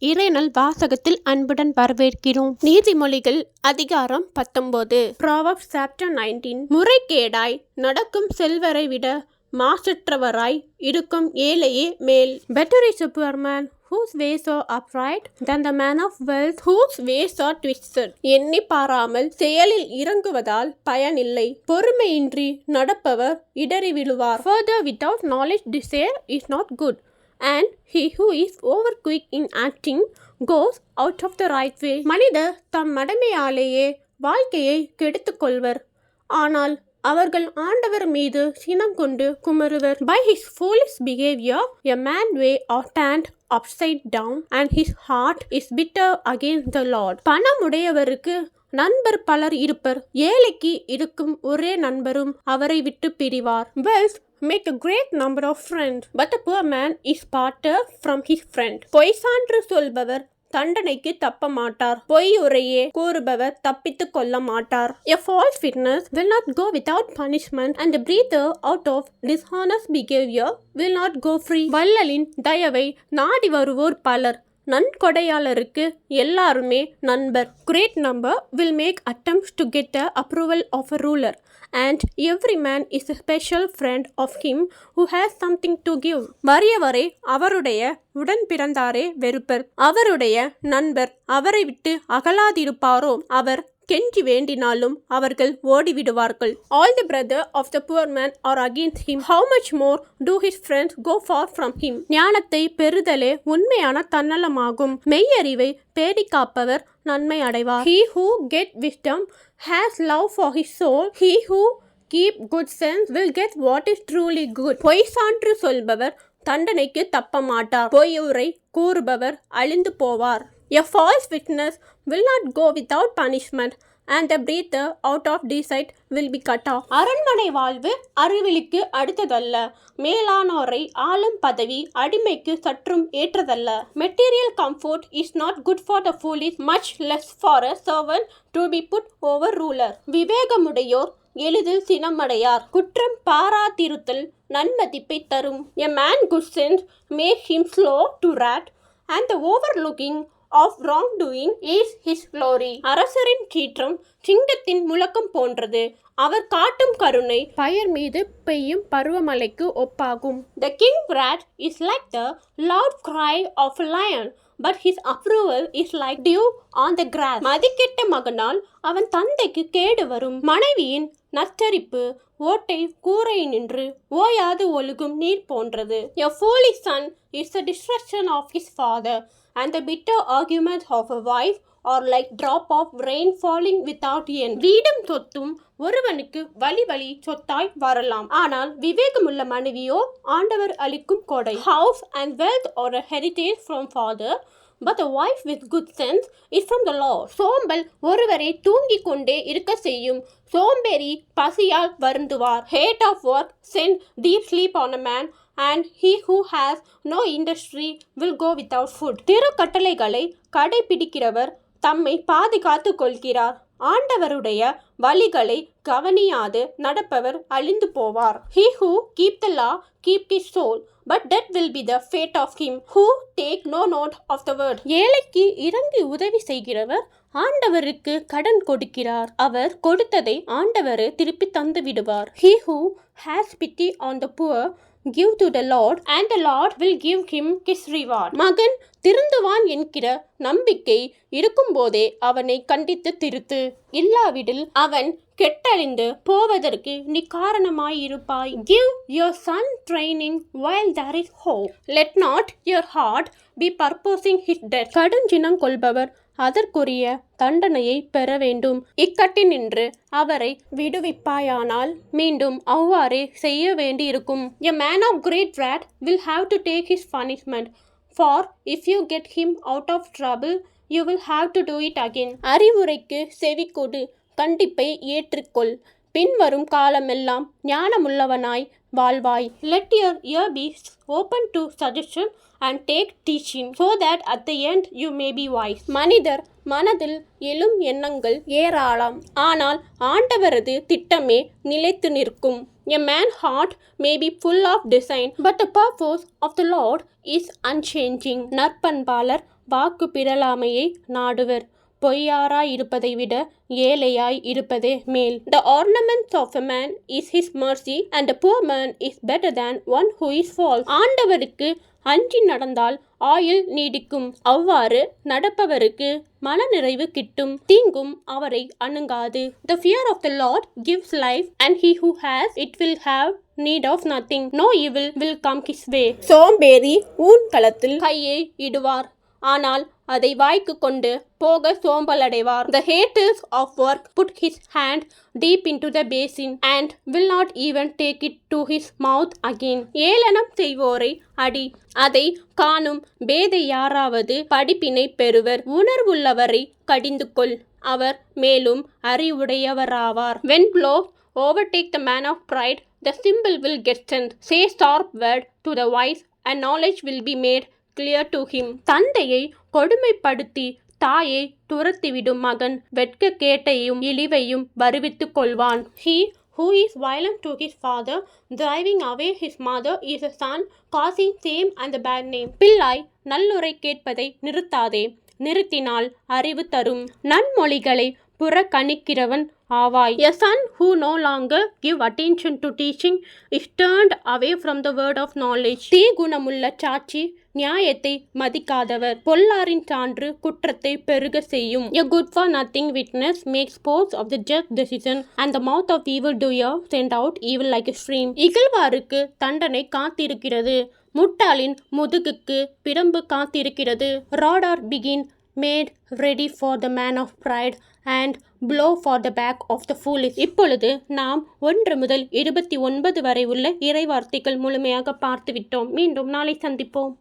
இறைநல் வாசகத்தில் அன்புடன் வரவேற்கிறோம். நீதிமொழிகள் அதிகாரம் பத்தொன்பது. ப்ராவப் சாப்டர் நைன்டீன் முறைகேடாய் நடக்கும் செல்வரை விட மாசற்றவராய் இருக்கும் ஏழையே மேல். Better is whose ways are upright than the man of wealth whose ways are whose எண்ணி பாராமல் செயலில் இறங்குவதால் பயனில்லை. பொறுமையின்றி நடப்பவர் இடறி விழுவார் further without knowledge desire is not good and he who is over quick in acting goes out of the right way மனிதர் தம் மடமையாலேயே வாழ்க்கையை கெடுத்துக்கொள்வர் ஆனால் அவர்கள் ஆண்டவர் மீது சினம் கொண்டு குமருவர் by his foolish behaviour a man way are turned upside down and his heart is bitter against the Lord பணம் உடையவருக்கு நண்பர் பலர் இருப்பர் ஏழைக்கு இருக்கும் ஒரே நண்பரும் அவரை விட்டு பிரிவார் wealth make a great number of friend but a poor man is parted from his friend பொய் சான்று சொல்பவர் தண்டனைக்கு தப்ப மாட்டார் பொய் உரையே கூறுபவர் தப்பித்து கொள்ள மாட்டார் a false witness will not go without punishment and breather out of dishonest behaviour will not go free வள்ளலின் தயவை நாடி வருவோர் பலர் நன்கொடையாளருக்கு எல்லாருமே நண்பர். Great number will make attempts to get a approval of a ruler and every man is a special friend of him who has something to give வறியவரே அவருடைய உடன் பிறந்தாரே வெறுப்பர். அவருடைய நண்பர் அவரை விட்டு அகலாதிருப்பாரோ? அவர் கெஞ்சி வேண்டினாலும் அவர்கள் ஓடிவிடுவார்கள். All the brother of the poor man are against him how much more do his friends go far from him ஞானத்தை பெறுதலே உண்மையான தன்னலமாகும். மெய்யறிவை பேடி காப்பவர் நன்மை அடைவார். He who get wisdom has love for his soul he who keep good sense will get what is truly good பொய் சான்று சொல்பவர் தண்டனைக்கு தப்ப மாட்டார் பொய்யூரை கூறுபவர் அழிந்து போவார். A false witness will not go without punishment and the breather out of deceit will be cut off அரண்மனை வாழ்வு அறிவிலிக்கு அடுத்ததல்ல. மேலானோரை ஆளும் பதவி அடிமைக்கு சற்றும் ஏற்றதல்ல. Material comfort is not good for the fool is much less for a servant to be put over ruler விவேகமுடையோர் எளிதில் சினமடையார். குற்றம் பாராதிருத்தல் நன்மதிப்பை தரும். A man good sense make him slow to wrath and the overlooking of wrong doing is his glory அரசரின் சீற்றம் சிங்கத்தின் முழக்கம் போன்றது. அவர் காட்டும் கருணை பயர் மீது பெய்யும் பருவமழைக்கு ஒப்பாகும். The king wrath is like the loud cry of lion but his approval is like dew on the grass மதிக்கெட்ட மகனால் அவன் தந்தைக்கு கேடு வரும். மனைவியின் நச்சரிப்பு ஓட்டை கூரை நின்று ஓயாது ஒழுகும் நீர் போன்றது. A folly son is the destruction of his father and the bitter arguments of a wife are like drop of rain falling without end வீடும் சொத்தும் ஒருவனுக்கு வழி வழி சொத்தாய் வரலாம். ஆனால் விவேகமுள்ள மனைவியோ ஆண்டவர் அளிக்கும் கொடை. House and wealth are a heritage from father but a wife with good sense is from the Lord சோம்பல் ஒருவரை தூங்கிக் கொண்டே இருக்க செய்யும். சோம்பேறி பசியால் வருந்துவார். Hate of work sent deep sleep on a man and he who has no industry will go without food திரு கட்டளைகளை கடைபிடிக்கிறவர் தம்மை பாதுகாத்து கொள்கிறார் ஆண்டவருடைய வழிகளை கவனியாது நடப்பவர் அழிந்து போவார். He who keep the law keep the soul but that will be the fate of him who take no note of the word ஏழைக்கு இறங்கி உதவி செய்கிறவர் ஆண்டவருக்கு கடன் கொடுக்கிறார். அவர் கொடுத்ததை ஆண்டவர் திருப்பி தந்து விடுவார் he who has pity on the poor give to the Lord and the Lord will give him his reward மகன் திருந்துவான் என்கிற நம்பிக்கை இருக்கும்போதே அவனை கண்டித்து திருத்து. இல்லாவிடில் அவன் கெட்டழிந்து போவதற்கு நீ காரணமாயிருப்பாய். Give your son training while there is hope let not your heart be purposing his death கடுஞ்சினம் கொள்பவர் அதற்குரிய தண்டனையை பெற வேண்டும். இக்கட்டினின்று அவரை விடுவிப்பாயானால் மீண்டும் அவ்வாறே செய்ய வேண்டியிருக்கும். A man of great wrath will have to take his punishment for if you get him out of trouble you will have to do it again அறிவுரைக்கு செவி கொடு கண்டிப்பை ஏற்றுக்கொள். பின்வரும் காலமெல்லாம் ஞானமுள்ளவனாய் வாழ்வாய். Let your ear be open to suggestion and take teaching so that at the end you may be wise மனிதர் மனதில் எழும் எண்ணங்கள் ஏராளம். ஆனால் ஆண்டவரது திட்டமே நிலைத்து நிற்கும். A man heart may be full of design but the purpose of the Lord is unchanging நற்பண்பாளர் வாக்கு பிறலாமையை நாடுவர். பொய்யாராய் இருப்பதை விட ஏழையாய் இருப்பதே மேல் the ornaments of a man is his mercy and a poor man is better than one who is false ஆண்டவருக்கு அஞ்சி நடந்தால் ஆயுள் நீடிக்கும் அவ்வாறு நடப்பவருக்கு மனநிறைவு கிட்டும் தீங்கும் அவரை அணுங்காது the fear of the Lord gives life and he who has it will have need of nothing no evil will come his way சோம்பேறி ஊன் களத்தில் கையை இடுவார் ஆனால் அதை வாய்க்கு கொண்டு போக சோம்பலடைவார் the haters of work put his hand deep into the basin and will not even take it to his mouth again ஏளனம் செய்வோரை அடி அதை காணும் பேதை யாராவது படிப்பினை பெறுவர் உணர்வுள்ளவரை கடிந்து கொள் அவர் மேலும் அறிவுடையவராவார் when blow overtake the man of pride, the simple will get strength. Say sharp word to the wise, and knowledge will be made clear to him தந்தையை கொடுமைப்படுத்தி தாயை துரத்திவிடும் மகன் வெட்க கேட்டையும் இழிவையும் வருவித்துக் கொள்வான் he who is violent to his father driving away his mother is a son, causing shame and the bad name. பிள்ளாய் நல்லுரை கேட்பதை நிறுத்தாதே நிறுத்தினால் அறிவு தரும் நன்மொழிகளை புறக்கணிக்கிறவன் ஆவாய் a son who no longer give attention to teaching is turned away from the word of knowledge தீ குணமுள்ள சாட்சி நியாயத்தை மதிக்காதவர். பொல்லாரின் சான்று குற்றத்தை பெருக செய்யும். A good for nothing witness make sports of the just decision and the mouth of evil doer send out evil like stream இகழ்வாருக்கு தண்டனை காத்திருக்கிறது. முட்டாளின் முதுகுக்கு பிரம்பு காத்திருக்கிறது. Rods are begin made ready for the man of pride and blow for the back of the foolish இப்பொழுது நாம் ஒன்று முதல் இருபத்தி ஒன்பது வரை உள்ள இறைவார்த்தைகள் முழுமையாக பார்த்துவிட்டோம். மீண்டும் நாளை சந்திப்போம்.